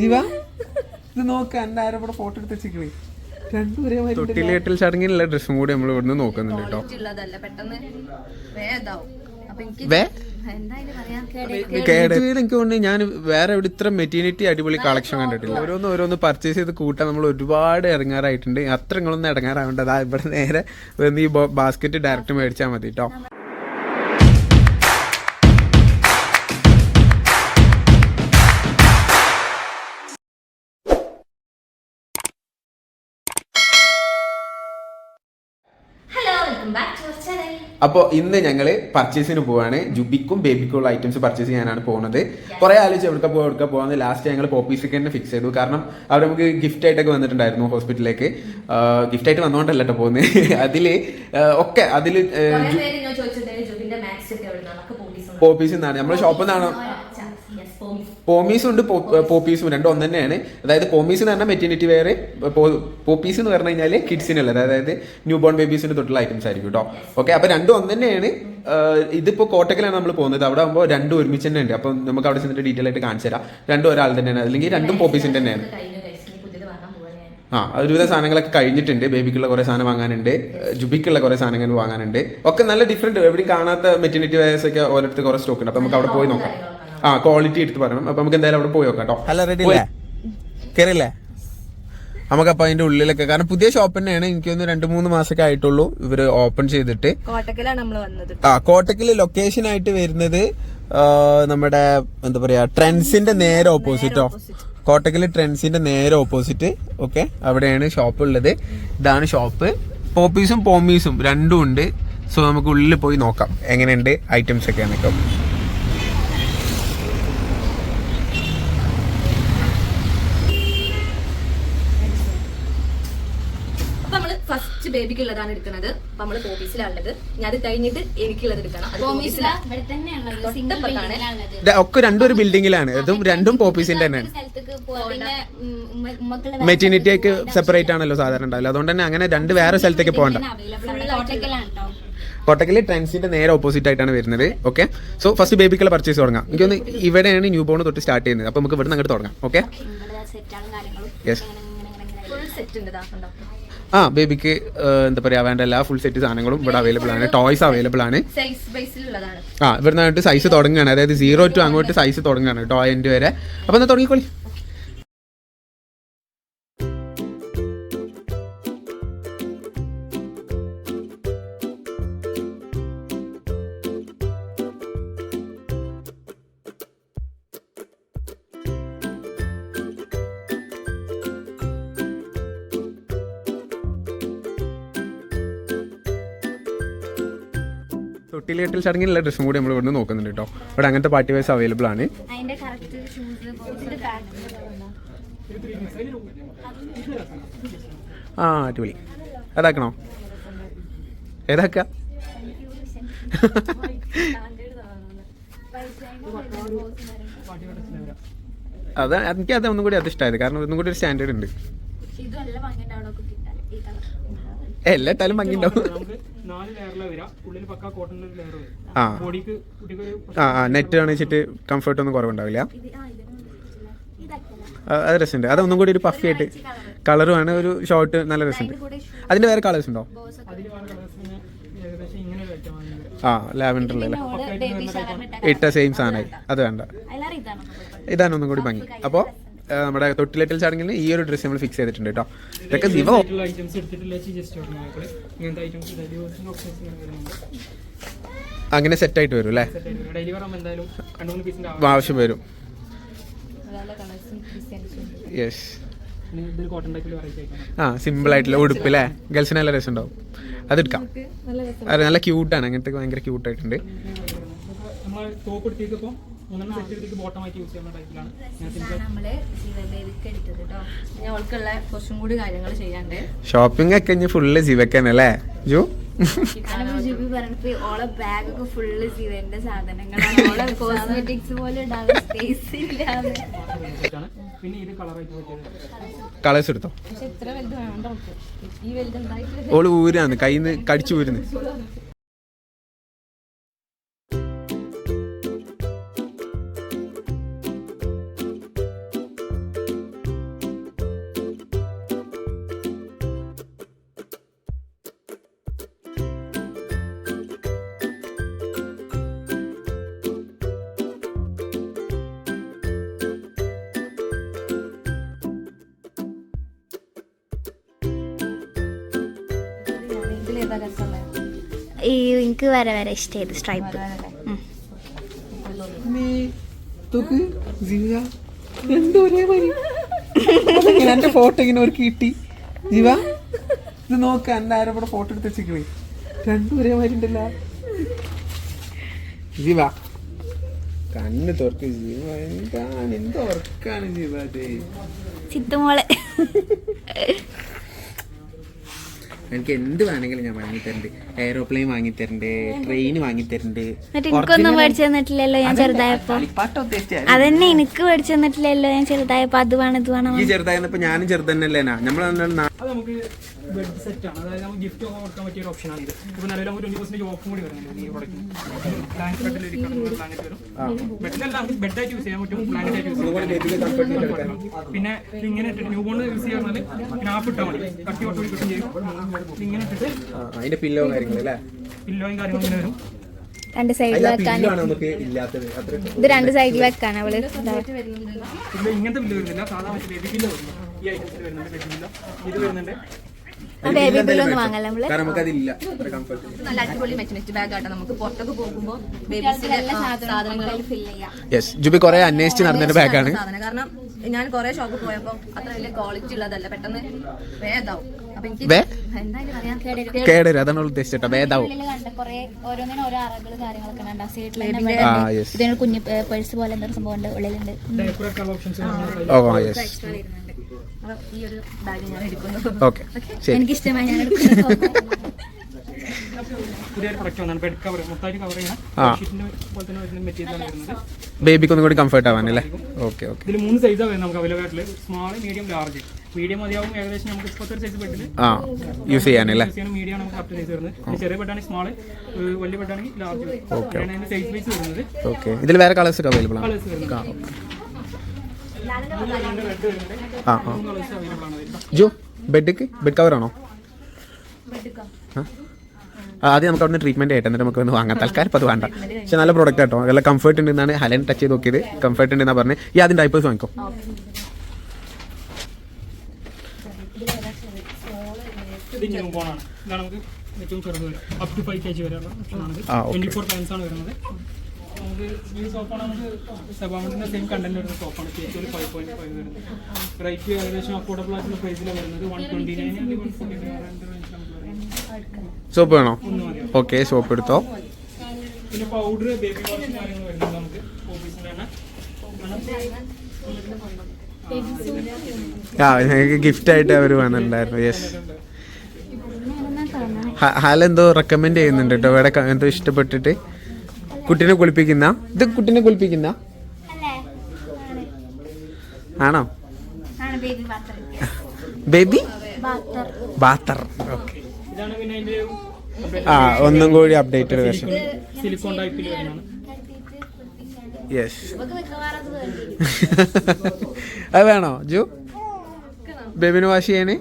ജീവ ഇത് നോക്ക് എന്റെ ആരും ഇവിടെ ഫോട്ടോ എടുത്ത് ഉണ്ടല്ലോ. തൊട്ടിലേറ്റൽ ചടങ്ങിനുള്ള ഡ്രസ്സും കൂടി നമ്മൾ ഇവിടുന്ന് നോക്കുന്നുണ്ട് കേട്ടോ. എനിക്ക് തോന്നുന്നു ഞാൻ വേറെ ഇവിടെ ഇത്ര മെറ്റീരിയറ്റി അടിപൊളി കളക്ഷൻ കണ്ടിട്ടില്ല. ഓരോന്ന് ഓരോന്ന് പർച്ചേസ് ചെയ്ത് കൂട്ടാൻ നമ്മൾ ഒരുപാട് ഇറങ്ങാറായിട്ടുണ്ട്. അത്ര നിങ്ങളൊന്നും ഇറങ്ങാറാവേണ്ട ഇവിടെ നേരെ വന്ന് ഈ ബാസ്ക്കറ്റ് ഡയറക്റ്റ് മേടിച്ചാൽ മതി കേട്ടോ. അപ്പോൾ ഇന്ന് ഞങ്ങൾ പർച്ചേസിന് പോവാണ്. ജുബിക്കും ബേബിക്കും ഉള്ള ഐറ്റംസ് പർച്ചേസ് ചെയ്യാനാണ് പോകുന്നത്. കുറെ ആലോചിച്ച് എവിടെ പോകാം എവിടെ പോകാന്ന് ലാസ്റ്റ് ഞങ്ങൾ പോപ്പീസൊക്കെ തന്നെ ഫിക്സ് ചെയ്തു. കാരണം അവർ നമുക്ക് ഗിഫ്റ്റ് ആയിട്ടൊക്കെ വന്നിട്ടുണ്ടായിരുന്നു ഹോസ്പിറ്റലിലേക്ക് ഗിഫ്റ്റ് ആയിട്ട് വന്നുകൊണ്ടല്ല കേട്ടോ പോകുന്നത് അതിൽ ഒക്കെ അതിൽ പോപ്പീസ് നിന്നാണ് നമ്മുടെ ഷോപ്പിൽ നിന്നാണ് പോമീസും. ഉണ്ട് പോപ്പീസും രണ്ടും ഒന്ന് തന്നെയാണ്. അതായത് പോമീസ് എന്ന് പറഞ്ഞാൽ മെറ്റേണിറ്റി വെയർ പോപ്പീസ് എന്ന് പറഞ്ഞു കഴിഞ്ഞാൽ കിഡ്സിനുള്ളത് അതായത് ന്യൂ ബോൺ ബേബീസിന്റെ തൊട്ടുള്ള ഐറ്റംസ് ആയിരിക്കും കേട്ടോ ഓക്കെ അപ്പൊ രണ്ടും ഒന്ന് തന്നെയാണ്. ഇതിപ്പോൾ ഇതിപ്പോ കോട്ടക്കലാണ് നമ്മൾ പോകുന്നത്. അവിടെ ആകുമ്പോൾ രണ്ടും ഒരുമിച്ച് തന്നെ ഉണ്ട് അപ്പം നമുക്ക് അവിടെ ചെന്നിട്ട് ഡീറ്റെയിൽ ആയിട്ട് കാണിച്ചു തരാം. രണ്ടും ഒരാൾ തന്നെയാണ്. അല്ലെങ്കിൽ രണ്ടും പോപ്പീസിന്റെ തന്നെയാണ്. ആ ഒരുവിധ സാധനങ്ങളൊക്കെ കഴിഞ്ഞിട്ടുണ്ട്. ബേബിക്കുള്ള കുറെ സാധനം വാങ്ങാനുണ്ട്. ജുബിക്കുള്ള കുറെ സാധനങ്ങൾ വാങ്ങാനുണ്ട്. ഒക്കെ നല്ല ഡിഫറെന്റ് എവിടെയും കാണാത്ത മെറ്റേണിറ്റി വയസ്സൊക്കെ ഒക്കെ ഓരോരുത്തർ കുറെ സ്റ്റോക്ക് ഉണ്ട്. അപ്പൊ നമുക്ക് അവിടെ പോയി നോക്കാം. ആ ക്വാളിറ്റി എടുത്ത് പറയണം. അപ്പൊ നമുക്ക് എന്തായാലും അവിടെ പോയി നോക്കാം കേട്ടോ അല്ല റെഡി അല്ലേ കയറില്ലേ നമുക്കപ്പോൾ അതിന്റെ ഉള്ളിലൊക്കെ കാരണം പുതിയ ഷോപ്പ് തന്നെയാണ്. എനിക്കൊന്ന് രണ്ട് മൂന്ന് മാസമൊക്കെ ആയിട്ടുള്ളൂ ഇവർ ഓപ്പൺ ചെയ്തിട്ട്. കോട്ടക്കലാണ് നമ്മൾ വന്നത്. ആ കോട്ടക്കിൽ ലൊക്കേഷൻ ആയിട്ട് വരുന്നത് നമ്മുടെ എന്താ പറയാ ട്രെൻഡ്സിന്റെ നേരെ ഓപ്പോസിറ്റോ കോട്ടക്കിൽ ട്രെൻഡ്സിന്റെ നേരെ ഓപ്പോസിറ്റ് ഓക്കെ അവിടെയാണ് ഷോപ്പ് ഉള്ളത്. ഇതാണ് ഷോപ്പ് പോപ്പീസും പോമീസും രണ്ടും ഉണ്ട്. സോ നമുക്ക് ഉള്ളിൽ പോയി നോക്കാം. എങ്ങനെയുണ്ട് ഐറ്റംസ് ഒക്കെ എന്നൊക്കെ അപ്പൊ നമ്മൾ ഫസ്റ്റ് ബേബിക്കുള്ളതാണ് എടുക്കുന്നത്. അപ്പൊ നമ്മൾ പോപ്പീസിലാണുള്ളത് ഞാൻ അത് കഴിഞ്ഞിട്ട് എനിക്കുള്ളത് എടുക്കണം. അത് ഒക്കെ രണ്ടും ഒരു ബിൽഡിങ്ങിലാണ്. ഇതും രണ്ടും പോപ്പീസിന്റെ തന്നെയാണ്. മെറ്റേണിറ്റി ഒക്കെ സെപ്പറേറ്റ് ആണല്ലോ സാധാരണ ഉണ്ടാവില്ല അതുകൊണ്ട് തന്നെ അങ്ങനെ രണ്ട് വേറെ സ്ഥലത്തേക്ക് പോകണ്ട. അവൈലബിൾ ട്രെൻസിന്റെ നേരെ ഓപ്പോസിറ്റ് ആയിട്ടാണ് വരുന്നത്. ഓക്കെ സോ ഫസ്റ്റ് ബേബിക്കുള്ള പർച്ചേസ് തുടങ്ങാം. എനിക്കൊന്ന് ഇവിടെയാണ് ന്യൂ ബോൺ തൊട്ട് സ്റ്റാർട്ട് ചെയ്യുന്നത്. അപ്പൊ നമുക്ക് ഇവിടെ നിന്ന് അങ്ങോട്ട് തുടങ്ങാം ഓക്കെ ഫുൾ സെറ്റ് ഉണ്ട് ഇതാക്കണ്ടോ ആ ബേബിക്ക് എന്താ പറയാ വേണ്ട എല്ലാ ഫുൾ സെറ്റ് സാധനങ്ങളും ഇവിടെ അവൈലബിൾ ആണ്. ടോയ്സ് അവൈലബിൾ ആണ്. ആ ഇവിടുന്ന് സൈസ് തുടങ്ങുകയാണ്. അതായത് സീറോ ടു അങ്ങോട്ട് സൈസ് തുടങ്ങുകയാണ് ടോയ് എന്റെ വരെ. അപ്പൊ എന്നാ തുടങ്ങിക്കോളി. തൊട്ടിലേട്ടിൽ ചടങ്ങിലുള്ള ഡ്രസ്സും കൂടി നമ്മൾ ഇവിടുന്ന് നോക്കുന്നുണ്ട് കേട്ടോ. ഇവിടെ അങ്ങനത്തെ പാർട്ടി വൈസ് അവൈലബിൾ ആണ്. ആ അടിപൊളി. ഏതാക്കണോ ഏതാക്ക? അത് എനിക്ക് അത് ഒന്നും കൂടി അത് ഇഷ്ടമായത് കാരണം ഒന്നും കൂടി ഒരു സ്റ്റാൻഡേർഡ് ഉണ്ട്. എല്ലാം ഇട്ടാലും ഭംഗിയുണ്ടാവും നമുക്ക് നാല് ലെയറിലാണ് വരിക ഉള്ളിൽ പക്ക ഒരു ലെയർ വരും. ആ. ബോഡിക്ക് കുട്ടിക്ക് ഒരു ആ ആ നെറ്റ് കാണിച്ചിട്ട് കംഫർട്ട് ഒന്നും കുറവുണ്ടാവില്ല. ആ അത് രസമുണ്ട്. അതൊന്നും കൂടി ഒരു പഫി ആയിട്ട് കളറുമാണ് ഒരു ഷോർട്ട് നല്ല രസമുണ്ട്. അതിന്റെ അതിന്റെ വേറെ കളേഴ്സ് ഉണ്ടോ? കളേഴ്സിന് ഏകദേശം ഇങ്ങനെ ഒരു ഐറ്റം ആണ് വരിക. ആ ലാവൻഡർ ഇട്ട സെയിം സാധനമായി അത് വേണ്ട. ഇതാണ് ഇതാണ് ഒന്നും കൂടി ഭംഗി. അപ്പോൾ നമ്മുടെ തൊട്ടിലേറ്റൽ ചടങ്ങിൽ ഈ ഒരു ഡ്രസ്സ് നമ്മൾ ഫിക്സ് ചെയ്തിട്ടുണ്ട് കേട്ടോ ഇതൊക്കെ ദിവ അങ്ങനെ സെറ്റ് ആയിട്ട് വരും അല്ലേ? ആവശ്യം വരും. യെസ് ആ സിമ്പിൾ ആയിട്ടുള്ള ഉടുപ്പ് അല്ലേ ഗേൾസിന് നല്ല രസം ഉണ്ടാവും. അതെടുക്കാം. അത് നല്ല ക്യൂട്ടാണ് അങ്ങനത്തെ ഭയങ്കര ക്യൂട്ടായിട്ടുണ്ട് കുറച്ചും കൂടി കാര്യങ്ങൾ ചെയ്യാണ്ട് ഷോപ്പിംഗ് ഒക്കെ ഇനി ഫുള്ള് ജീവക്കനല്ലേ ജു? ഓളെ ബാഗ് ഒക്കെ ഫുള്ള് ശിവന്റെ സാധനങ്ങളാണ്. ഓളെ കോസ്മെറ്റിക്സ് പോലെ ഉണ്ടാകുന്ന സ്പേസ് ഇല്ലാതെ. പിന്നെ ഇത് കളറായിട്ട് പറ്റിയത്? കളേഴ്സ് എടുത്തോ? ഓൾ ഊരാന്ന് കയ്യിൽ നിന്ന് കടിച്ചു ഊരുന്നു. ഈ എനിക്ക് വരെ വരെ ഇഷ്ടമായത് സ്ട്രൈപ്പ് എന്റെ ഫോട്ടോ ഇങ്ങനെ ഒരു കിട്ടി? ജീവ ഇത് നോക്ക് എന്റെ ആരും കൂടെ ഫോട്ടോ എടുത്ത് വെച്ചിക്കണേ രണ്ടും ഒരേ മാതിരി ഉണ്ടല്ല. ജീവ. കണ്ണ് തുറക്ക് ജീവ. എന്താണ്? എന്തോർക്കാണ് ജീവ അതെ? ചിത്തുമോളെ എനിക്ക് എന്ത് വേണമെങ്കിലും ഞാൻ വാങ്ങിത്തരണ്ട്. Aeroplane വാങ്ങിത്തരണ്ട് train വാങ്ങിത്തരണ്ട്. എന്നിട്ട് എനിക്കൊന്നും മേടിച്ചു തന്നിട്ടില്ലല്ലോ ഞാൻ ചെറുതായപ്പോ. അതന്നെ എനിക്ക് മേടിച്ചു തന്നിട്ടില്ലല്ലോ ഞാൻ ചെറുതായപ്പോ. അത് വേണം ഇത് വേണം ഈ ചെറുതായിരുന്നപ്പോ ഞാനും ചെറുതന്നല്ലേ നമ്മൾ അത് നമുക്ക് ബെഡ് സെറ്റ് ആണ്. അതായത് നമുക്ക് ഗിഫ്റ്റ് ഒക്കെ കൊടുക്കാൻ പറ്റിയ ഒരു ഓപ്ഷൻ ആണ് ഇത് ഇപ്പൊ നിലവിൽ നമുക്ക് ട്വന്റി പെർസെന്റ് ഓഫും കൂടി വരുന്നുണ്ട് ഈ പ്രോഡക്റ്റ് ബെഡിൽ വരും. ബെഡിലല്ല നമുക്ക് ബെഡായിട്ട് യൂസ് ചെയ്യാൻ പറ്റും. പ്ലാനറ്റ് ആയിട്ട് യൂസ് ചെയ്യാൻ പറ്റും. പിന്നെ ഇങ്ങനെ ഇട്ടിട്ട് ന്യൂ ബോൺ യൂസ് ചെയ്യാറുണ്ട് ഗ്രാഫ് ഇട്ടാൽ മതി. കട്ടി ഓട്ടോ കിട്ടും ചെയ്യും. ഇങ്ങനെ ഇട്ടിട്ട് അതിന്റെ പില്ലോ കാര്യങ്ങളല്ലേ പില്ലോയും കാര്യങ്ങളും ഇങ്ങനെ വരും. രണ്ട് സൈഡിൽ വെക്കാൻ ഇത് രണ്ട് സൈഡിൽ വെക്കാൻ അവൾ ഇങ്ങനത്തെ ബില്ല് വരുന്നില്ല. സാധാ ഈ ഐറ്റംസിൽ വരുന്നുണ്ട്. ഇത് വരുന്നുണ്ട്. ബേബി വാങ്ങല്ല നമ്മൾ? കാരണം നമുക്കതില്ല. അത്ര കംഫർട്ട് നല്ല അടിപൊളി മെറ്റനിസ്റ്റ് ബാഗ് ആട്ടോ നമുക്ക് പുറത്തൊക്കെ പോകുമ്പോൾ ബേബീസിന്റെ സാധനങ്ങൾ ഫിൽ ചെയ്യാം. യെസ് ജുബി കുറെ അന്വേഷിച്ച് നടന്നൊരു ബാഗാണ്. സാധനം. കാരണം ഞാൻ കുറെ ഷോപ്പിൽ പോയപ്പോ അത്ര വലിയ ക്വാളിറ്റി ഉള്ളതല്ല. പെട്ടെന്ന് വേദാവും. അപ്പൊ എനിക്ക് വേ? എന്താ പറയാ. കേടരും അതാണ് ഉദ്ദേശിച്ചോ വേദാവും. കുറെ ഓരോന്നിനും ഓരോ അറകൾ കാര്യങ്ങളൊക്കെ ആ കുഞ്ഞു പേഴ്സ് പോലെ എന്തൊരു സംഭവം ഉണ്ട് ഉള്ളിലുണ്ട്. ഓ യെസ് ഈ ഒരു ബാഗ് ഞാൻ എടുക്കുന്നു. ഓക്കെ എനിക്ക് ഇഷ്ടമായി ഞാൻ ബേബിക്ക് ഒന്നും കൂടി കംഫർട്ട് ആവാൻ അല്ലേ? Okay okay. ഇതിൽ മൂന്ന് സൈസാണ് വരുന്നത് നമുക്ക് അവൈലബിൾ ആയിട്ടുള്ളത്. സ്മാൾ മീഡിയം ലാർജ് മീഡിയം മതിയാവും ഏകദേശം നമുക്ക് ഇപ്പോഴത്തെ സൈസ് ബെഡിൽ ആ യൂസ് ചെയ്യാനല്ലേ മീഡിയം നമുക്ക് കറക്റ്റ് സൈസ് വരുന്നത്. ചെറിയ ബെഡാണെങ്കിൽ സ്മാൾ വലിയ ബെഡാണെങ്കിൽ ലാർജ് ഓക്കെ. സൈസ് വൈസ് വരുന്നത്. ഓക്കെ. ഇതിൽ വേറെ കളേഴ്സ് ഒക്കെ അവൈലബിൾ ആണ്? കളേഴ്സ് വരുന്നത് ആ ആ. ജോ ബെഡ്ക്ക്? ബെഡ് കവർ ആണോ ആ? ആ, ആദ്യം നമുക്ക് അവിടെ ട്രീറ്റ്മെന്റ് ആയിട്ട് എന്നിട്ട് നമുക്ക് ഒന്ന് വാങ്ങാം. തൽക്കാലം ഇപ്പോൾ അത് വേണ്ട. പക്ഷെ നല്ല പ്രോഡക്റ്റ് ആട്ടോ. നല്ല കംഫർട്ട് ഉണ്ട് എന്നാണ് ഹലൻ ടച്ച് ചെയ്ത് നോക്കിയത്. കംഫർട്ട് ഉണ്ട് എന്നാ പറഞ്ഞത് ഈ ആദ്യം ഡൈപ്പേഴ്സ് വാങ്ങിക്കോ. ആ, okay. നമുക്ക് ഈ സോപ്പാണ് നമുക്ക് സെയിം കണ്ടന്റ് വരുന്ന സോപ്പാണ് ഫൈവ് പോയിന്റ് ഫൈവ് വരുന്നത്. റേറ്റ് ഏകദേശം അഫോർഡബിൾ ആയിട്ടുള്ള പ്രൈസിലാണ് വരുന്നത് one twenty nine one forty soap വേണോ? ഓക്കെ സോപ്പ് എടുത്തോ. പിന്നെ പൗഡർ ബേബി വാഷ് കാര്യങ്ങൾ വരുന്നത് നമുക്ക് ഓഫീസിൽ തന്നെ ആ ഞങ്ങൾക്ക് ഗിഫ്റ്റ് ആയിട്ട് അവർ വന്നിട്ടുണ്ടായിരുന്നു. യെസ് ഹാലെന്തോ റെക്കമെൻഡ് ചെയ്യുന്നുണ്ട് കേട്ടോ. ഇവിടെ എന്തോ ഇഷ്ടപ്പെട്ടിട്ട്. കുട്ടീനെ കുളിപ്പിക്കുന്ന? ഇത് കുട്ടീനെ കുളിപ്പിക്കുന്ന? ആണോ? Baby bather. ഓക്കെ. ആ ഒന്നും കൂടി അപ്ഡേറ്റഡ് വേർഷൻ യെസ് അത് വേണോ ജു? ബേബിന് വാഷ് ചെയ്യണേ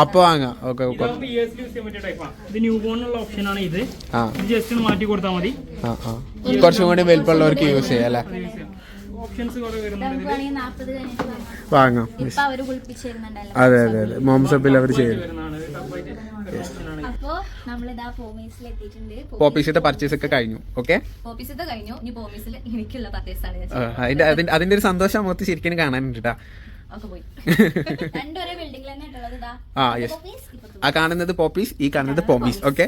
അപ്പൊ വാങ്ങാം. ഓക്കെ പറ്റിയ ടൈപ്പാണ് ഇത് ന്യൂ ബോണിനുള്ള ഓപ്ഷനാണ് ഇത്. ഇത് ജസ്റ്റ് ഒന്ന് മാറ്റി കൊടുത്താൽ മതി. ആ ആ. കുറച്ചും കൂടി വലിപ്പമുള്ളവർക്ക് യൂസ് ചെയ്യാം അല്ലേ? വാങ്ങാം. അതെ അതെ അതെ. മോംസപ്പിൽ അവർ ചെയ്യും നമ്മളിതാ ഫോമീസിൽ എത്തിയിട്ടുണ്ട്. പോപ്പീസിന്റെ പർച്ചേസ് ഒക്കെ കഴിഞ്ഞു ഓക്കെ കഴിഞ്ഞു. ഇനി എനിക്കുള്ള പർച്ചേസ് ആണ് ഞാൻ അതിന്റെ അതിന്റെ അതിന്റെ ഒരു സന്തോഷം മുഖത്ത് ശരിക്കും കാണാനുണ്ട് കേട്ടാ ആ യെസ് ആ കാണുന്നത് പോപ്പീസ് ഈ കാണുന്നത് പോമീസ് ഓക്കെ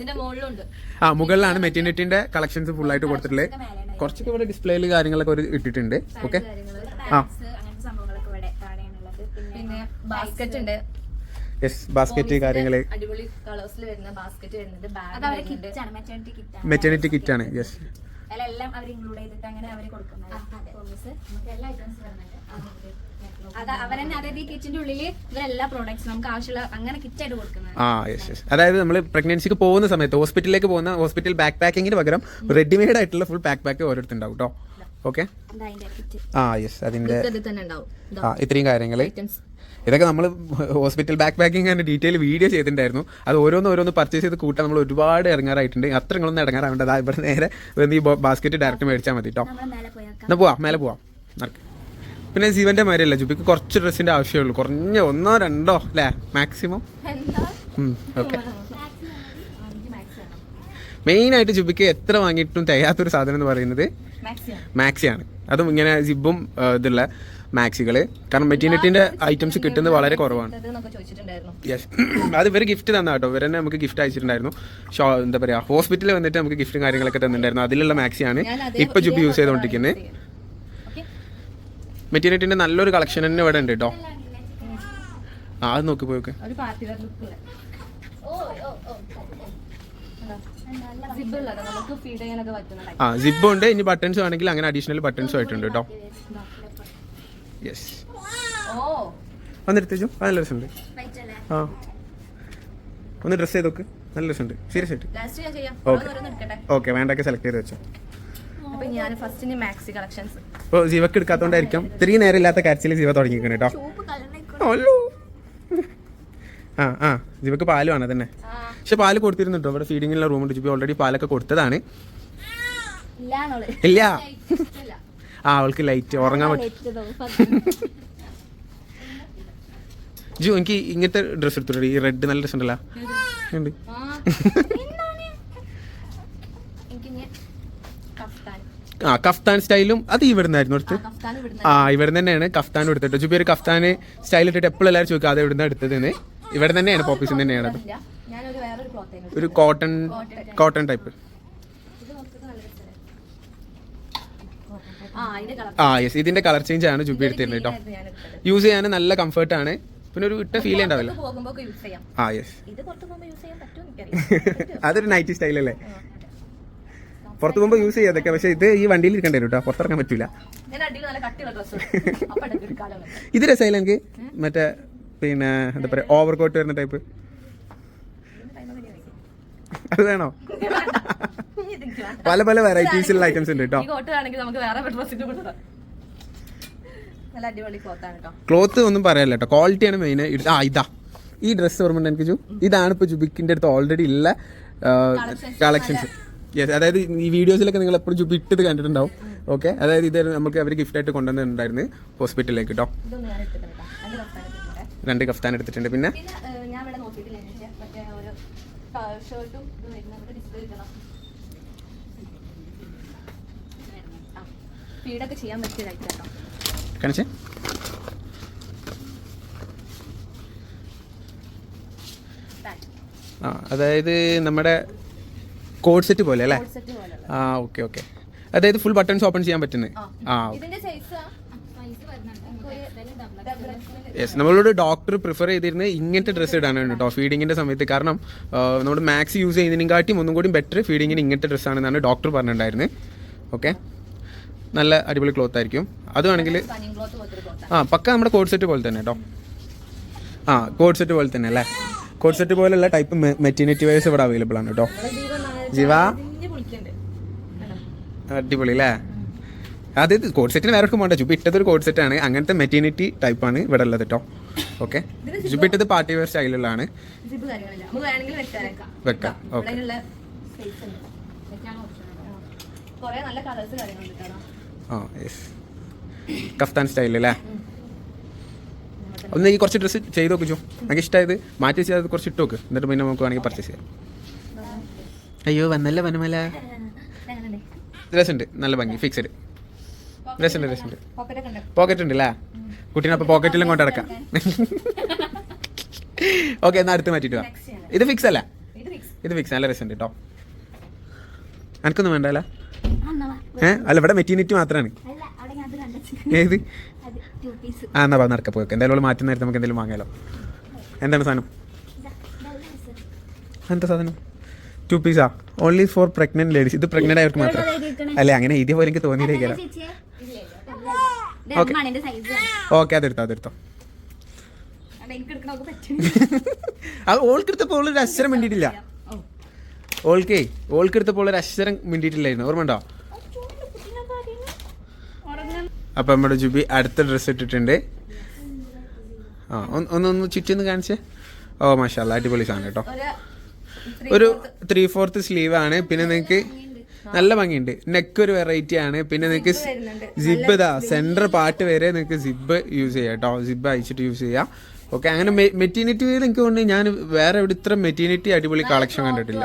ആ മുകളിലാണ് മെറ്റിനിറ്റിന്റെ കളക്ഷൻസ് ഫുൾ ആയിട്ട് കൊടുത്തിട്ടുള്ളത്. കുറച്ചൊക്കെ ഇവിടെ ഡിസ്പ്ലേയിൽ കാര്യങ്ങളൊക്കെ ഒരു ഇട്ടിട്ടുണ്ട് ഓക്കെ ആ. പിന്നെ പിന്നെ ബാസ്ക്കറ്റ് ഉണ്ട്. യെസ് ബാസ്ക്കറ്റ് കാര്യങ്ങൾ. അടിപൊളി കളേഴ്സിൽ വരുന്ന ബാസ്ക്കറ്റ് വരുന്നുണ്ട് അത് ബാഗ് അവരെ വരുന്നുണ്ട്. കിറ്റാണ് മെറ്റേണിറ്റി ആണ്. മെറ്റേണിറ്റി കിറ്റ് ആണ് യെസ് അതിലെല്ലാം അവർ ഇൻക്ലൂഡ് ചെയ്തിട്ട് അങ്ങനെ അവർ കൊടുക്കുന്നത്. പ്രോമിസ് നമുക്ക് എല്ലാ ഐറ്റംസ് അത് അവരെന്നെ അതായത് ഈ കിറ്റിന്റെ ഉള്ളിൽ ഇവരെല്ലാ പ്രോഡക്ട്സ് നമുക്ക് ആവശ്യമുള്ള അങ്ങനെ കിറ്റായിട്ട് കൊടുക്കുന്നത്. ആ യെസ് യെസ് അതായത് നമ്മൾ പ്രഗ്നൻസിക്ക് പോകുന്ന സമയത്ത് ഹോസ്പിറ്റലിലേക്ക് പോകുന്ന ഹോസ്പിറ്റൽ ബാക്ക് പാക്കിങ്ങിന് പകരം റെഡിമെയ്ഡ് ആയിട്ടുള്ള ഫുൾ പാക്ക് പാക്ക് ഓരോരുത്തരുണ്ടാവും കേട്ടോ ഓക്കെ കിറ്റ് ആ യെസ് അതിന്റെ ഇത് തന്നെ ഉണ്ടാവും. ആ ഇത്രയും കാര്യങ്ങൾ ഐറ്റംസ് ഇതൊക്കെ നമ്മൾ ഹോസ്പിറ്റൽ ബാക്ക് പാക്കിംഗ് അതിന്റെ ഡീറ്റെയിൽ വീഡിയോ ചെയ്തിട്ടുണ്ടായിരുന്നു. അത് ഓരോന്ന് ഓരോന്ന് പർച്ചേസ് ചെയ്ത് കൂട്ടാൻ നമ്മൾ ഒരുപാട് ഇറങ്ങാറായിട്ടുണ്ട്. അത്ര നിങ്ങളൊന്നും ഇറങ്ങാറാവേണ്ടത് ഇവിടെ നേരെ വന്ന് ഈ ബാസ്ക്കറ്റ് ഡയറക്റ്റ് മേടിച്ചാൽ മതി കേട്ടോ എന്നാൽ പോവാം മേലെ പോവാം. പിന്നെ ജീവന്റെ മാതിരിയല്ല ജുബിക്ക് കുറച്ച് ഡ്രസ്സിന്റെ ആവശ്യമുള്ളൂ. കുറഞ്ഞ ഒന്നോ രണ്ടോ അല്ലേ? മാക്സിമം ഓക്കെ മെയിനായിട്ട് ജുബിക്ക് എത്ര വാങ്ങിയിട്ടും തികയാത്തൊരു സാധനം എന്ന് പറയുന്നത് മാക്സിയാണ് അതും ഇങ്ങനെ ജിബും ഇതുള്ള മാക്സികൾ കാരണം മെറ്റീരിയറ്റിന്റെ ഐറ്റംസ് കിട്ടുന്നത് വളരെ കുറവാണ്. യെസ് അത് ഇവർ ഗിഫ്റ്റ് തന്ന കേട്ടോ. ഇവർ തന്നെ നമുക്ക് ഗിഫ്റ്റ് അയച്ചിട്ടുണ്ടായിരുന്നു. ഷോ എന്താ പറയാ ഹോസ്പിറ്റലിൽ വന്നിട്ട് നമുക്ക് ഗിഫ്റ്റും കാര്യങ്ങളൊക്കെ തന്നിട്ടുണ്ടായിരുന്നു. അതിലുള്ള മാക്സിയാണ് ഇപ്പൊ ജുബി യൂസ് ചെയ്തുകൊണ്ടിരിക്കുന്നത് ഓക്കെ മെറ്റീരിയറ്റിന്റെ നല്ലൊരു കളക്ഷൻ തന്നെ ഇവിടെ ഉണ്ട് കേട്ടോ. ആ അത് നോക്കി പോയൊക്കെ സിബ്. ആ ജിബ് ഉണ്ട്. ഇനി ബട്ടൺസ് വേണമെങ്കിൽ അങ്ങനെ അഡീഷണൽ ബട്ടൺസും ആയിട്ടുണ്ട് കേട്ടോ. യെസ് ഓ. വന്നെടുത്തു ജു നല്ല രസമുണ്ട് ആ. ഒന്ന് ഡ്രസ്സ് ചെയ്ത് നോക്ക് നല്ല രസമുണ്ട് സീരിയസ് ആയിട്ട്. എടുക്കട്ടെ. ഓക്കെ വേണ്ടൊക്കെ സെലക്ട് ചെയ്ത് വെച്ചോ. ഇപ്പൊ ഇപ്പോൾ ജീവക്ക് എടുക്കാത്തോണ്ടായിരിക്കും. ഇത്രയും നേരം ഇല്ലാത്ത കരച്ചിൽ ജീവ തുടങ്ങിയിരിക്കണം കേട്ടോ അല്ലോ. ആ ആ. ജീവക്ക് പാൽ വേണം തന്നെ പക്ഷെ പാൽ കൊടുത്തിരുന്നു കേട്ടോ ഇവിടെ ഫീഡിങ്ങിലുള്ള റൂമുണ്ട് ജിബി ഓൾറെഡി പാലൊക്കെ കൊടുത്തതാണ്. ഇല്ല. ആ അവൾക്ക് ലൈറ്റ് ഉറങ്ങാൻ പറ്റും ജു എനിക്ക് ഇങ്ങനത്തെ ഡ്രസ്സ് എടുത്തിട്ടുണ്ട്. ഈ റെഡ് നല്ല ഡ്രസ് ഉണ്ടല്ലോ. ഉണ്ട്. ആ കഫ്താൻ. സ്റ്റൈലും അത് ഇവിടുന്നായിരുന്നു എടുത്ത്. കഫ്താൻ ഇവിടുന്ന്. ആ ഇവിടെ തന്നെയാണ് കഫ്താൻ എടുത്തിട്ട്. ജുബി ഒരു കഫ്താൻ സ്റ്റൈൽ ഇട്ടിട്ട് എപ്പോഴും എല്ലാവരും ചോദിക്കും അത് ഇവിടുന്ന് എടുത്തതെന്ന്? ഇവിടെ തന്നെയാണ് പോപ്പീസിൽ തന്നെയാണ് ഒരു കോട്ടൺ കോട്ടൺ ടൈപ്പ് ആ യെസ് ഇതിന്റെ കളർ ചേഞ്ച് ആണ് ജുബി എടുത്തിരുന്നത് കേട്ടോ യൂസ് ചെയ്യാൻ നല്ല കംഫർട്ട് ആണ്. പിന്നെ ഒരു ഇട്ട ഫീൽ ഉണ്ടാവില്ല. ആ യെസ് അതൊരു നൈറ്റി സ്റ്റൈൽ അല്ലേ? പുറത്ത് പോകുമ്പോൾ യൂസ് ചെയ്യാതൊക്കെ പക്ഷെ ഇത് ഈ വണ്ടിയിൽ ഇരിക്കണ്ടേ കേട്ടോ പുറത്തിറങ്ങാൻ പറ്റൂല. ഇത് രസമായില്ല എനിക്ക്? മറ്റേ പിന്നെ എന്താ പറയാ ഓവർ കോട്ട് വരുന്ന ടൈപ്പ് അത് വേണോ പല പല ഉള്ള ഐറ്റംസ് ഉണ്ട് കേട്ടോ ക്ലോത്ത് ഒന്നും പറയാനില്ല കേട്ടോ ക്വാളിറ്റിയാണ് മെയിൻ ആ ഇതാ. ഈ ഡ്രസ്സ് ഓർമ്മ എനിക്ക് ചു ഇതാണ് ഇപ്പോൾ ജുബിക്കിന്റെ അടുത്ത് ഓൾറെഡി ഉള്ള കളക്ഷൻസ് യെസ് അതായത് ഈ വീഡിയോസിലൊക്കെ നിങ്ങൾ എപ്പോഴും ജുബി ഇട്ടത് കണ്ടിട്ടുണ്ടാവും. ഓക്കെ അതായത് ഇത് നമുക്ക് അവർ ഗിഫ്റ്റ് ആയിട്ട് കൊണ്ടുവന്നിട്ടുണ്ടായിരുന്നു ഹോസ്പിറ്റലിലേക്ക് കേട്ടോ രണ്ട് കഫ്താൻ എടുത്തിട്ടുണ്ട്. പിന്നെ പിന്നെ ഏഹ്, ഞാൻ ഇവിടെ നോക്കിയിട്ടില്ല എനിക്ക് മറ്റേ ഒരു ഷർട്ടും ഇത് വരുന്നത് ഡിസ്പ്ലേ കിട്ടണം ഫീഡൊക്കെ ചെയ്യാൻ പറ്റിയ ലൈറ്റ് കാണിച്ചേ? ആ അതായത് നമ്മുടെ കോഡ് സെറ്റ് പോലെ അല്ലേ? ആ ഓക്കെ ഓക്കെ. അതായത് ഫുൾ ബട്ടൺസ് ഓപ്പൺ ചെയ്യാൻ പറ്റുന്നത്. ആ. സൈസ് യെസ് നമ്മളോട് ഡോക്ടർ പ്രിഫർ ചെയ്തിരുന്നത് ഇങ്ങനത്തെ ഡ്രസ്സ് ഇടാനാണ് കേട്ടോ. ഫീഡിങ്ങിന്റെ സമയത്ത് കാരണം നമ്മൾ മാക്സ് യൂസ് ചെയ്യുന്നതിനെക്കാട്ടിയും ഒന്നും കൂടി ബെറ്റർ ഫീഡിങ്ങിന് ഇങ്ങനത്തെ ഡ്രസ്സാണെന്നാണ് ഡോക്ടർ പറഞ്ഞിട്ടുണ്ടായിരുന്നത്. ഓക്കെ നല്ല അടിപൊളി ക്ലോത്ത് ആയിരിക്കും. അത് വേണമെങ്കിൽ ആ പക്ക നമ്മുടെ കോഡ് സെറ്റ് പോലെ തന്നെ കേട്ടോ. ആ കോഡ് സെറ്റ് പോലെ തന്നെ അല്ലേ? കോഡ് സെറ്റ് പോലെയുള്ള ടൈപ്പ് മെറ്റീനിറ്റി വൈസ് ഇവിടെ അവൈലബിൾ ആണ് കേട്ടോ. ജീവ? അടിപൊളി അല്ലേ? അത് കോഡ് സെറ്റിന് വേറെ വേണ്ട. ജുബി ഇട്ടത് ഒരു കോഡ് സെറ്റാണ് അങ്ങനത്തെ മെറ്റീരിയറ്റി ടൈപ്പാണ് ഇവിടെ ഉള്ളത് കേട്ടോ ഓക്കെ ജുബി ഇട്ടത് പാർട്ടി വെയർ സ്റ്റൈലുള്ളതാണ് നമുക്ക് വെക്കാം ഓക്കെ ഉണ്ട്. ആ. യെസ് കഫ്താൻ സ്റ്റൈൽ അല്ലേ ഒന്ന് ഈ കുറച്ച് ഡ്രസ്സ് ചെയ്ത് നോക്കിച്ചോ എനിക്ക് ഇഷ്ടമായത് മാറ്റി ചെയ്യാതെ കുറച്ച് ഇട്ട് നോക്ക്. എന്നിട്ട് പിന്നെ നമുക്ക് വേണമെങ്കിൽ പർച്ചേസ് ചെയ്യാം. അയ്യോ വന്നല്ല വനമല രസമുണ്ട്. നല്ല ഭംഗി. ഫിക്സഡ് രസമുണ്ട് രസമുണ്ട് പോക്കറ്റ് ഉണ്ട്. അല്ലേ കുട്ടീനെ അപ്പോൾ പോക്കറ്റിലും കൊണ്ട് നടക്കാം ഓക്കെ എന്നാൽ അടുത്ത് മാറ്റിയിട്ട് വാ. ഇത് ഫിക്സ് അല്ല? ഇത് ഫിക്സ് നല്ല രസമുണ്ട് കേട്ടോ എനിക്കൊന്നും വേണ്ട അല്ല ഏഹ് അല്ല ഇവിടെ മെറ്റീനിറ്റി മാത്രമാണ് ഏത്? ആ എന്നാ നടക്ക പോയി എന്തായാലും മാറ്റുന്ന നേരത്തെ നമുക്ക് എന്തെങ്കിലും വാങ്ങിയാലോ. എന്താണ് സാധനം? എന്താ സാധനം? ടു പീസാ ഓൺലി ഫോർ പ്രഗ്നന്റ് ലേഡീസ് ഇത് പ്രഗ്നന്റ് ആയവർക്ക് മാത്രം. അല്ലേ അങ്ങനെ ഇതേപോലെ എനിക്ക് തോന്നിയിട്ടേക്കാം ഓക്കെ അതെടുത്തോ അതെടുത്തോ അത് ഓൾക്കെടുത്തപ്പോൾ ഒരു അക്ഷരം മിണ്ടിയിട്ടില്ല. ഓൾക്കേ ഓൾക്കെടുത്തപ്പോൾ ഒരു അക്ഷരം മിണ്ടിയിട്ടില്ലായിരുന്നു. ഓർമ്മ ഉണ്ടോ? അപ്പൊ നമ്മുടെ ജുബി അടുത്ത ഡ്രസ്സ് ഇട്ടിട്ടുണ്ട്. ആ ഒന്ന് ഒന്ന് ചുറ്റിന്ന് കാണിച്ചേ. ഓ മാഷാല്ല അടിപൊളി സാധനം കേട്ടോ. ഒരു ഒരു ത്രീ ഫോർത്ത് സ്ലീവ് ആണ്. പിന്നെ നിങ്ങൾക്ക് നല്ല ഭംഗിയുണ്ട്. നെക്ക് ഒരു വെറൈറ്റി ആണ്. പിന്നെ നിങ്ങൾക്ക് സിബ് ഇതാ സെന്റർ പാർട്ട് വരെ നിങ്ങൾക്ക് സിബ് യൂസ് ചെയ്യാം കേട്ടോ സിബ് അയച്ചിട്ട് യൂസ് ചെയ്യാം. ഓക്കെ അങ്ങനെ മെറ്റീനിറ്റി എനിക്ക് കൊണ്ട് ഞാൻ വേറെ എവിടെ ഇത്ര മെറ്റീനിറ്റി അടിപൊളി കളക്ഷൻ കണ്ടിട്ടില്ല.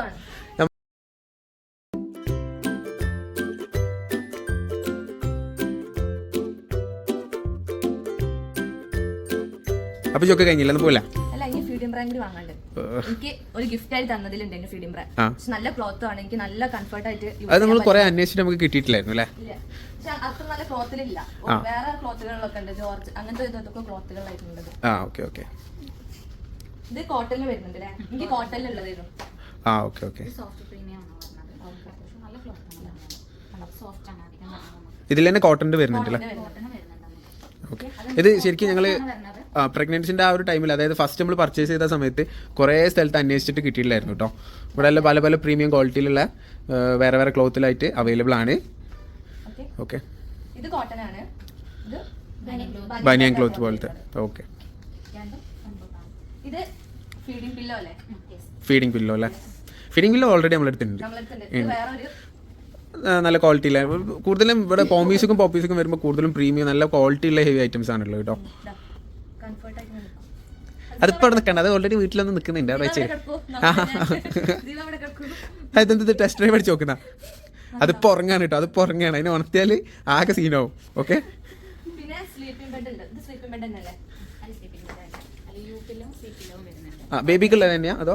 അപ്പൊ ചൊക്കെ കഴിഞ്ഞില്ല ഒന്ന് പോലെ എനിക്ക് ഒരു ഗിഫ്റ്റ് ആയി തന്നതിലുണ്ട് എന്റെ ഫീഡിംഗ് ബ്രാൻഡ് പക്ഷെ നല്ല ക്ലോത്ത് ആണ്. എനിക്ക് നല്ല കംഫർട്ട് ആയിട്ട് അത് നമ്മൾ കുറെ അന്വേഷിച്ചിട്ട് നമുക്ക് കിട്ടിയിട്ടില്ലായിരുന്നു അല്ലേ. അത്ര നല്ല ക്ലോത്തിലില്ല വേറെ ക്ലോത്തുകളിലൊക്കെ ഉണ്ട്. ജോർജ് അങ്ങനത്തെ ഇതൊക്കെ ക്ലോത്തുകളായിട്ടുള്ളത് ആ ഓക്കെ ഓക്കെ. ഇത് കോട്ടണിൽ വരുന്നുണ്ട് അല്ലേ? എനിക്ക് കോട്ടണിലുള്ളതായിരുന്നു ആ ഓക്കെ ഓക്കെ. ഇതിൽ തന്നെ കോട്ടന്റെ വരുന്നുണ്ടല്ലേ ഓക്കെ. ഇത് ശരിക്കും ഞങ്ങൾ ആ പ്രഗ്നൻസിന്റെ ആ ഒരു ടൈമിൽ അതായത് ഫസ്റ്റ് നമ്മൾ പർച്ചേസ് ചെയ്ത സമയത്ത് കുറേ സ്ഥലത്ത് അന്വേഷിച്ചിട്ട് കിട്ടിയിട്ടില്ലായിരുന്നു കേട്ടോ ഇവിടെ എല്ലാം പല പല പ്രീമിയം ക്വാളിറ്റിയിലുള്ള വേറെ വേറെ ക്ലോത്തിലായിട്ട് അവൈലബിൾ ആണ്. ഓക്കെ ഓക്കെ ഇത് കോട്ടൺ ആണ്. ഇത് ബനിയൻ ക്ലോത്ത് പോലത്തെ. ഓക്കെ ഇത് ഫീഡിംഗ് പില്ലോ അല്ലേ? ഫീഡിംഗ് പില്ലോ അല്ലേ? ഫീഡിംഗ് പില്ലോ ഓൾറെഡി നമ്മളെടുത്തിട്ടുണ്ട് നമ്മളെടുത്തുണ്ട്. നല്ല ക്വാളിറ്റിയില്ല കൂടുതലും ഇവിടെ പോമീസും പോപ്പീസും വരുമ്പോൾ കൂടുതലും പ്രീമിയം നല്ല ക്വാളിറ്റി ഉള്ള ഹെവി ഐറ്റംസ് ആണല്ലോ കേട്ടോ അതിപ്പോൾ അവിടെ നിൽക്കണ്ട അത് ഓൾറെഡി വീട്ടിലൊന്നും നിൽക്കുന്നുണ്ട് അത് വെച്ച് അവിടെ കിടക്കൂ. അതെന്ത് ടെസ്റ്റ് ഡ്രൈവ് അടിച്ച് നോക്കുന്ന? അത് ഉറങ്ങാണ് കേട്ടോ. അത് ഉറങ്ങാണ്. അതിനെ ഉണർത്തിയാൽ ആകെ സീനാവും ഓക്കെ പിന്നെ സ്ലീപ്പിംഗ് ബെഡ് ഉണ്ട്. ഇത് സ്ലീപ്പിംഗ് ബെഡ് തന്നെയല്ലേ? അത് സ്ലീപ്പിംഗ് അല്ലെങ്കിൽ യു പില്ലും സി പില്ലും ആ ബേബിക്കുള്ളത് തന്നെയാ? അതോ?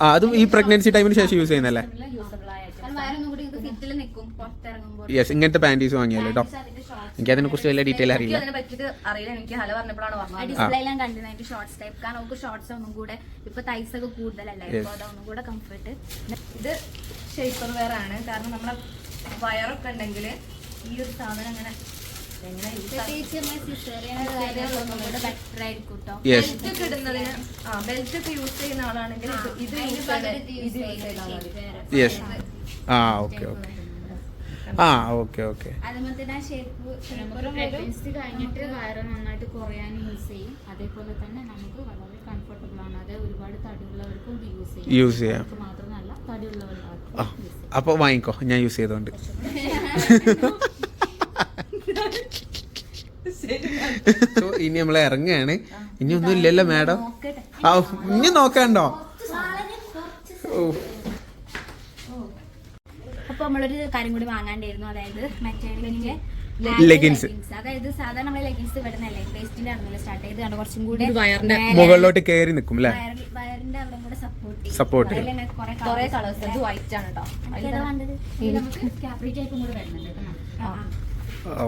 ആ അതും ഈ പ്രഗ്നൻസി ടൈമിന് ശേഷം യൂസ് ചെയ്യുന്നല്ലേ യെസ് ഇങ്ങനത്തെ പാന്റീസ് വാങ്ങിയല്ലോ കേട്ടോ എനിക്ക് അതിനെ കുറിച്ച് വലിയ ഡീറ്റെയിൽ അറിയില്ല. അറിയില്ല. എനിക്ക് ഹല പറഞ്ഞപ്പോഴാണ് പറഞ്ഞത് ഡിസ്പ്ലേയിലും കണ്ടിരുന്നു അതിന്റെ ഷോർട്സ് ടൈപ്പ് കാരണം നമുക്ക് ഷോർട്സ് ഒന്നും കൂടെ ഇപ്പൊ തൈസ് ഒക്കെ കൂടുതലല്ലേ? ഇപ്പൊ അതൊന്നും കൂടെ കംഫർട്ട് ഇത് ഷേപ്പർ വെയർ ആണ്. കാരണം നമ്മളെ വയറൊക്കെ ഉണ്ടെങ്കിൽ ഈ ഒരു സാധനം അങ്ങനെ ബെൽറ്റ് ഇടുന്നതിന് ബെൽറ്റ് ഒക്കെ യൂസ് ചെയ്യുന്ന ആളാണെങ്കിൽ ഇത് ഇത് യൂസ് ചെയ്ത് ഇത് യൂസ് ചെയ്താൽ മതി. യെസ് ആ ഓക്കെ ഓക്കെ. ആ ഓക്കെ ഓക്കെ. അതുപോലെ തന്നെ ഷേപ്പ് പ്രഗ്നൻസി കഴിഞ്ഞിട്ട് വയറ് നന്നായിട്ട് കുറയാൻ യൂസ് ചെയ്യും. അതേപോലെ തന്നെ നമുക്ക് വളരെ കംഫർട്ടബിൾ ആണ്. അത് ഒരുപാട് തടിയുള്ളവർക്കും ഇത് യൂസ് ചെയ്യും. യൂസ് ചെയ്യാം. അപ്പൊ മാത്രമല്ല ആ തടിയുള്ളവർക്ക് അപ്പോൾ വാങ്ങിക്കോ. ഞാൻ യൂസ് ചെയ്തോണ്ട്. ഇനി നമ്മൾ ഇറങ്ങുകയാണ് ഇനി ഒന്നും ഇല്ലല്ലോ മാഡം. ആ ഇനി നോക്കണ്ടോ? ഓ അപ്പൊ നമ്മളൊരു കാര്യം കൂടി വാങ്ങാണ്ടായിരുന്നു. അതായത് മറ്റേ ലെഗിൻസ് അതായത് സാധാരണ നമ്മളെ ലെഗിൻസ് ഇവിടുന്നല്ലേ വേസ്റ്റിന്റെ ആണെന്നല്ലേ സ്റ്റാർട്ട് ചെയ്ത് കുറച്ചും കൂടി വയറിന്റെ മുകളിലോട്ട് കയറി നിൽക്കും അല്ലേ വയറിന്റെ അവിടെ കൂടെ സപ്പോർട്ട് സപ്പോർട്ട് കുറെ കളേഴ്സ് അത് വൈറ്റ് ആണ് കേട്ടോ ഇത് നമുക്ക് കാപ്രി ടൈപ്പും കൂടെ വരുന്നുണ്ട്.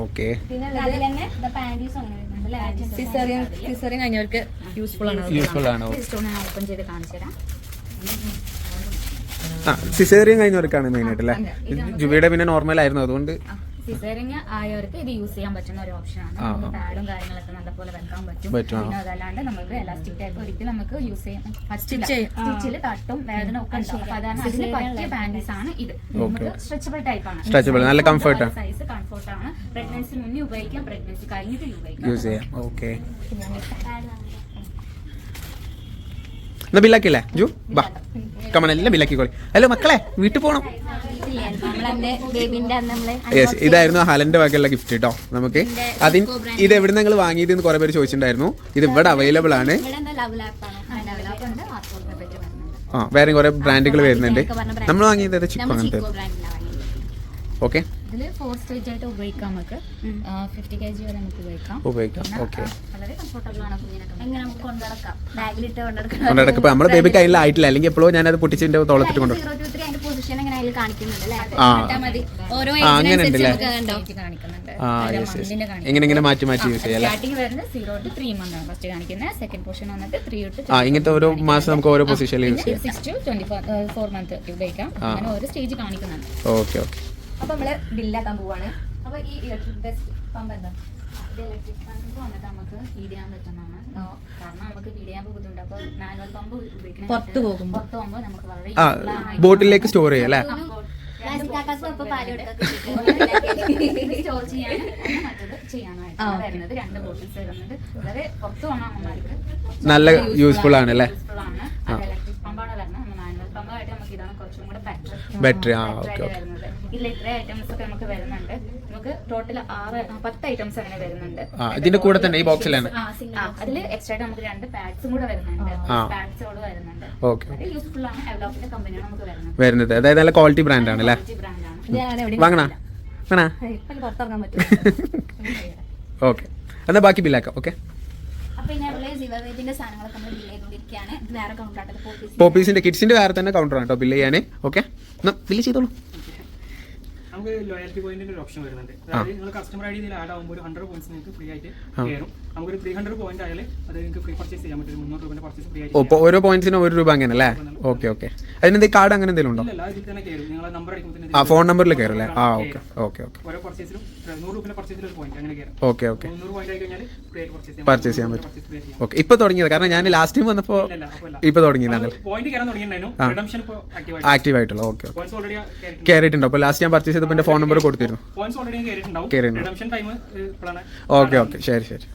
ഓക്കെ. പിന്നെ അതിൽ തന്നെ പാന്റീസ് അങ്ങനെ വരുന്നുണ്ട് സിസറിയൻ കഴിഞ്ഞവർക്ക് യൂസ്ഫുൾ ആണ്. യൂസ്ഫുൾ ആണ് ഞാൻ ഓപ്പൺ ചെയ്ത് കാണിച്ചു തരാം. ആ സിസേറിയൻ കഴിഞ്ഞവർക്കാണ് മെയിൻ ആയിട്ട് അല്ലേ ജുബിയുടെ പിന്നെ നോർമൽ ആയിരുന്നു അതുകൊണ്ട് സിസേറിങ് ആയവർക്ക് ഇത് യൂസ് ചെയ്യാൻ പറ്റുന്ന ഒരു ഓപ്ഷനാണ് ആണ്. പാഡും കാര്യങ്ങളൊക്കെ നല്ലപോലെ വെക്കാൻ പറ്റും. പിന്നെ അതല്ലാണ്ട് നമുക്ക് എലാസ്റ്റിക് ടൈപ്പ് ഒരിക്കലും നമുക്ക് യൂസ് ചെയ്യാൻ. സ്റ്റിച്ചിൽ തട്ടും വേദന ഒക്കെ ഉണ്ടാവും. അപ്പൊ അതാണ് അതിന് പറ്റിയ പാന്റീസ് ആണ് ഇത്. നമുക്ക് സ്ട്രെച്ചബിൾ ടൈപ്പ് ആണ്. Stretchable, നല്ല സൈസ് കംഫർട്ട് ആണ്. പ്രഗ്നൻസി മുന്നേ ഉപയോഗിക്കാം പ്രഗ്നൻസി കഴിഞ്ഞിട്ട് ഉപയോഗിക്കാം. യൂസ് ചെയ്യാം ഓക്കെ എന്നാ ബില്ലാക്കില്ലേ ജു ബാ കമൺ എല്ലാം ബില്ലാക്കിക്കോളി. ഹലോ മക്കളെ വീട്ടിൽ പോകണം യെസ് ഇതായിരുന്നു ഹലന്റെ വകയുള്ള ഗിഫ്റ്റ് കേട്ടോ നമുക്ക് അതിന് ഇത് എവിടെ നിങ്ങൾ വാങ്ങിയത് എന്ന് കുറെ പേര് ചോദിച്ചിട്ടുണ്ടായിരുന്നു. ഇത് ഇവിടെ അവൈലബിൾ ആണ്. ആ വേറെ കുറെ ബ്രാൻഡുകൾ വരുന്നുണ്ട്. നമ്മൾ വാങ്ങിയത് ചിക്കോ അങ്ങനത്തെ ബ്രാൻഡിലാണ് വാങ്ങിയത്. ഓക്കെ ഉപയോഗിക്കാം നമുക്ക്. ഫിഫ്റ്റി കെ വരെ നമുക്ക് ഉപയോഗിക്കാം. ഓക്കെ കുഞ്ഞിനൊക്കെ എങ്ങനെ നമുക്ക് കൊണ്ടുനടക്കാം ബാഗിലിട്ട് കൊണ്ടുനടക്കാം കൊണ്ടിടക്ക് ഇപ്പൊ നമ്മുടെ ബേബി അതിൽ ആയിട്ടില്ല. അല്ലെങ്കിൽ എപ്പോഴും ഞാനത് പൊട്ടിച്ചിന്റെ തോളത്തിട്ട് കൊണ്ടു സീറോ ടു ത്രീ അതിന്റെ പൊസിഷൻ എങ്ങനെ അതിൽ കാണിക്കുന്നുണ്ട് അല്ലേ? മതി. ഓരോ അങ്ങനെ ഉണ്ട് കാണിക്കുന്നുണ്ട്. ആ യെസ് യെസ്. ഇങ്ങനെ ഇങ്ങനെ മാറ്റി മാറ്റി യൂസ് ചെയ്യാം അല്ലേ? വരുന്നത് സീറോ ടു ത്രീ മന്ത് ആണ്. ഫസ്റ്റ് കാണിക്കുന്നത് സെക്കൻഡ് പോർഷൻ വന്നിട്ട് ത്രീ ടു ആ ഇങ്ങനത്തെ ഓരോ മാസം നമുക്ക് ഓരോ പൊസിഷനിൽ യൂസ് ചെയ്യാം. Six to twenty four month ഉപയോഗിക്കാം. അങ്ങനെ ഓരോ സ്റ്റേജ് കാണിക്കുന്നുണ്ട്. Okay okay. അപ്പൊ നമ്മൾ ബില്ലാക്കാൻ പോവാണ്. അപ്പൊ ഈ ഇലക്ട്രിക് ബെസ്റ്റ് പമ്പ് എന്താ? ഇലക്ട്രിക് പമ്പ് വന്നിട്ട് നമുക്ക് ഫീഡ് ചെയ്യാൻ പറ്റുന്നതാണ്. കാരണം നമുക്ക് ഫീഡ് ചെയ്യാൻ ബുദ്ധിമുട്ട്. അപ്പോൾ മാനുവൽ പമ്പ് ഉപയോഗിക്കണം പുറത്ത് പോകുമ്പോൾ. നമുക്ക് വളരെ ആ ബോട്ടിലേക്ക് സ്റ്റോർ ചെയ്യാം അല്ലേ? സ്റ്റോർ മറ്റത് വരുന്നത് രണ്ട് ബോട്ടിൽസ് വളരെ പുറത്ത് പോകണം അമ്മമാർക്ക് നല്ല യൂസ്ഫുൾ ആണ്. അല്ലേ ഇലക്ട്രിക് പമ്പാണ് വരുന്നത്. മാനുവൽ പമ്പായിട്ട് നമുക്ക് ഇതാണ് കുറച്ചും കൂടെ ബെറ്റർ ബെറ്റർ ആ, ഓക്കെ okay. വരുന്നത് ഇതിൽ ഇത്ര ഐറ്റംസ് ഒക്കെ നമുക്ക് വരുന്നുണ്ട്. നമുക്ക് ടോട്ടൽ ആറ് പത്ത് ഐറ്റംസ് അങ്ങനെ വരുന്നുണ്ട്. ഇതിന്റെ കൂടെ തന്നെ ഈ ബോക്സിലാണ് ആ അതിൽ എക്സ്ട്രാ നമുക്ക് രണ്ട് പാഡ്സും കൂടെ വരുന്നുണ്ട്. പാഡ്സോട് വരുന്നുണ്ട്. യൂസ്ഫുൾ ആണ്. കമ്പനിയാണ് നമുക്ക് വരുന്നത്. വരുന്നത്. അതായത് നല്ല ക്വാളിറ്റി ആണ് അല്ലേ? ബ്രാൻഡാണ് വാങ്ങണ? വേണ പറ്റും. ഓക്കെ എന്നാ ബാക്കി ബില്ലാക്കാം ഓക്കെ അപ്പൊ ഇനി അവൾ സിവവേദിന്റെ സാധനങ്ങളൊക്കെ നമ്മൾ ബില്ല് ചെയ്തുകൊണ്ടിരിക്കുകയാണ് ഇത് വേറെ കൗണ്ടാട്ടത് പോലീസ് പോപ്പീസിന്റെ കിഡ്സിന്റെ വേറെ തന്നെ കൗണ്ടർ ആണ് കേട്ടോ ബില്ല് ചെയ്യാനേ ഓക്കെ എന്നാ ബില്ല് ചെയ്തോളൂ. നമുക്ക് ലോയാലിറ്റി പോയിന്റിന്റെ ഒരു ഓപ്ഷൻ വരുന്നുണ്ട്. അതായത് നിങ്ങൾ കസ്റ്റമർ ഐ ഡി ഇതിൽ ആഡ് ആകുമ്പോൾ ഒരു ഹൺഡ്രഡ് പോയിന്റ്സ് നിങ്ങൾക്ക് ഫ്രീ ആയിട്ട് കയറും. നമുക്കൊരു ത്രീ ഹൺഡ്രഡ് പോയിന്റ് ആയാലും അത് നിങ്ങൾക്ക് ഫ്രീ പർച്ചേസ് ചെയ്യാൻ പറ്റും. മുന്നൂറ് രൂപയുടെ പർച്ചേസ് ഫ്രീ ആയിട്ട് ഓരോ പോയിന്റ്സിനും ഒരു രൂപ അങ്ങനെ അല്ലേ? ഓക്കെ ഓക്കെ അതിനെന്തെങ്കിലും കാർഡ് അങ്ങനെ എന്തെങ്കിലും ഉണ്ടോ? ഇല്ല ഇതിൽ തന്നെ കയറും. നിങ്ങൾ നമ്പർ അടിക്കുമ്പോൾ ആ ഫോൺ നമ്പറിൽ കയറും അല്ലേ? ആ ഓക്കെ ഓക്കെ ഓക്കെ ഓരോ പർച്ചേസിലും നൂറ് രൂപ പർച്ചേസിൽ ഒരു പോയിന്റ് അങ്ങനെ കയറും. ഓക്കെ ഓക്കെ നൂറ് പോയിന്റ് ആയി കഴിഞ്ഞാൽ പർച്ചേസ് ചെയ്യാൻ പറ്റും. ഓക്കെ ഇപ്പൊ തുടങ്ങിയത്. കാരണം ഞാൻ ലാസ്റ്റ് ടൈം വന്നപ്പോ ഇപ്പൊ തുടങ്ങിയതാണ് ആക്റ്റീവ് ആയിട്ടുള്ള ഓക്കെ കയറിയിട്ടുണ്ടോ. അപ്പൊ ലാസ്റ്റ് ഞാൻ പർച്ചേസ് ചെയ്തപ്പോ എന്റെ ഫോൺ നമ്പർ കൊടുത്തിരുന്നു. ഓക്കെ ഓക്കെ ശരി ശരി.